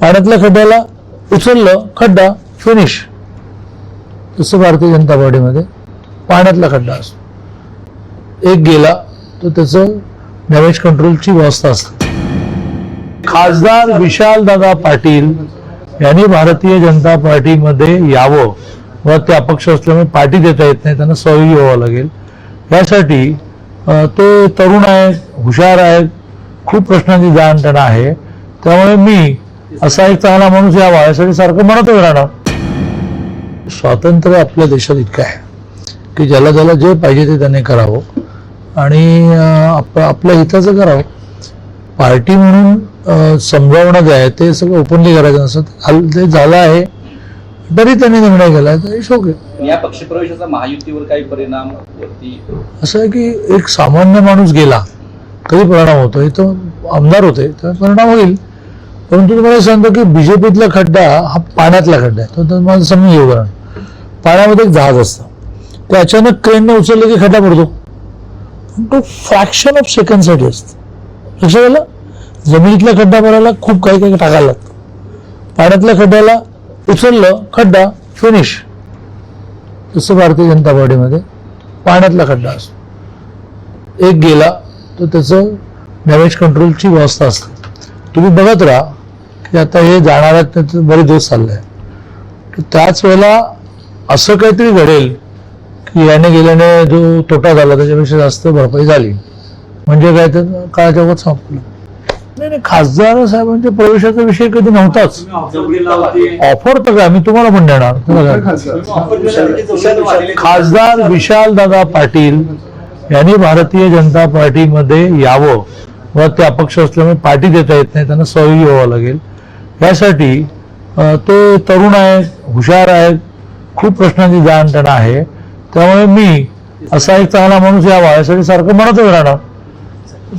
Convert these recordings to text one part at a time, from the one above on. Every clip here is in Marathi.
पाण्यातल्या खड्ड्याला उचललं खड्डा फिनिश तसं भारतीय जनता पार्टीमध्ये पाण्यातला खड्डा असतो. एक गेला तर त्याचं डॅमेज कंट्रोलची व्यवस्था असते. खासदार विशाल दादा पाटील यांनी भारतीय जनता पार्टीमध्ये यावं व ते अपक्ष असल्यामुळे पार्टी देता येत नाही त्यांना सहयोगी व्हावं लागेल. यासाठी ते तरुण आहेत हुशार आहेत खूप प्रश्नांची जाण त्यांना आहे. त्यामुळे मी असा एक चांगला माणूस यावा यासाठी सारखं म्हणतच राहणार. स्वातंत्र्य आपल्या देशात इतकं आहे की ज्याला ज्याला जे पाहिजे ते त्याने करावं. आणि आप आपल्या हिताचं करावं. पार्टी म्हणून समजावणं जे आहे ते सगळं ओपनली करायचं नसतं. हाल- ते झालं आहे तरी त्यांनी निर्णय केला तर इट्स ओके या पक्षप्रवेशाचा महायुतीवर काही परिणाम असं आहे की एक सामान्य माणूस गेला कधी परिणाम होतो इथं आमदार होते तर परिणाम होईल. परंतु तुम्हाला सांगतो की बीजेपीतला खड्डा हा पाण्यातला खड्डा आहे. तर तुम्हाला समजून घेऊ कारण पाण्यामध्ये एक जहाज असतं. ते अचानक क्रेनने उचललं की खड्डा पडतो. पण तो फ्रॅक्शन ऑफ सेकंडसाठी असतो. लक्षात आलं? जमिनीतला खड्डा भरायला खूप काही काही टाकायला लागतं. पाण्यातल्या खड्ड्याला उचललं खड्डा फिनिश तसं भारतीय जनता पार्टीमध्ये पाण्यातला खड्डा असतो. एक गेला तर त्याचं डॅमेज कंट्रोलची व्यवस्था असते. तुम्ही बघत राहा की आता हे जाणार आहेत त्याचं बरेच दिवस चाललाय. त्याच वेळेला असं काहीतरी घडेल की याने गेल्याने जो तोटा झाला त्याच्यापेक्षा जास्त भरपाई झाली. म्हणजे काय तर काळाच्या वत संपलं. नाही नाही खासदार साहेबांच्या प्रवेशाचा विषय कधी नव्हताच. ऑफर तर काय? मी तुम्हाला पण देणार. काय. खासदार विशाल दादा पाटील यांनी भारतीय जनता पार्टीमध्ये यावं. व ते अपक्ष असल्यामुळे पार्टी देता येत नाही त्यांना सहयोगी व्हावं लागेल. यासाठी ते तरुण आहेत हुशार आहेत खूप प्रश्नांची जाण त्यांना आहे. त्यामुळे मी असा एक चांगला माणूस यावा यासाठी सारखं म्हणतच राहणार.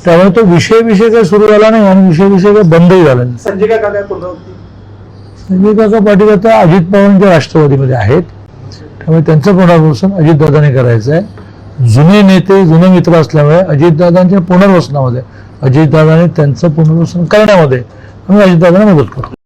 त्यामुळे तो विषय विषय काही सुरू झाला नाही आणि विषय विषय काही बंदही झाला नाही. संजय काका काय संजय काका पाटील आता अजित पवारांच्या राष्ट्रवादीमध्ये आहेत. त्यामुळे त्यांचं पुनर्वसन अजितदादांनी करायचं आहे. जुने नेते जुने मित्र असल्यामुळे अजितदादांच्या पुनर्वसनामध्ये अजितदादांनी त्यांचं पुनर्वसन करण्यामध्ये ನಾವು ಐದು ದಿನ ಮುಗಿಸ್ಕೊಡ್ತೀವಿ